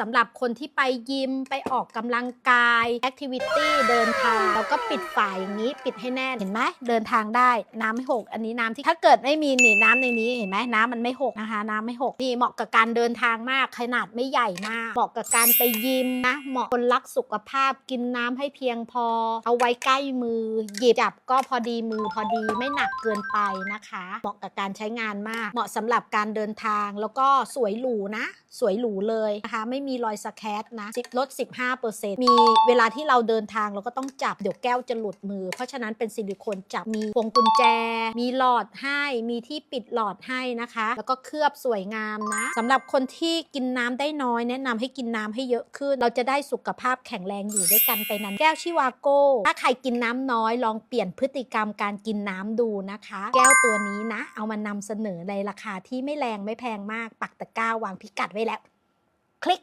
สำหรับคนที่ไปยิมไปออกกำลังกายแอคทิวิตี้เดินทางเราก็ปิดฝายอย่างนี้ ปิดให้แน่นเห็นไหมเดินทางได้น้ำไม่หก อันนี้น้ำที่ถ้าเกิดไม่มีนี่น้ำในนี้เห็นไหมน้ำมันไม่หกนะคะน้ำไม่หกนี่เหมาะกับการเดินทางมากขนาดไม่ใหญ่มากเหมาะกับการไปยิมนะเหมาะคนรักสุขภาพกินน้ำให้เพียงพอ เอาไว้ใกล้มือ หยิบจับก็พอดีมือพอดีไม่หนักเกินไปนะคะ เหมาะกับการใช้งานมาก เหมาะสำหรับการเดินทางแล้วก็สวยหรูนะ สวยหรูเลยนะคะไม่มีรอยสแครนะลด 15%มีเวลาที่เราเดินทางเราก็ต้องจับ เดี๋ยวแก้วจะหลุดมือ เพราะฉะนั้นเป็นซิลิโคนจับมีพวงกุญแจ มีหลอดให้ มีที่ปิดหลอดให้นะคะ แล้วก็เคลือบสวยงามนะสำหรับคนที่กินน้ำได้น้อยแนะนำให้กินน้ำให้เยอะขึ้น เราจะได้สุขภาพแข็งแรงอยู่ด้วยกันไปนั้น แก้วชิวาโก้ ถ้าใครกินน้ำน้อยลองเปลี่ยนพฤติกรรมการกินน้ำดูนะคะ แก้วตัวนี้นะ เอามานำเสนอในราคาที่ไม่แรงไม่แพงมาก ปักตะกร้าวางพิกัดไว้แล้ว คลิก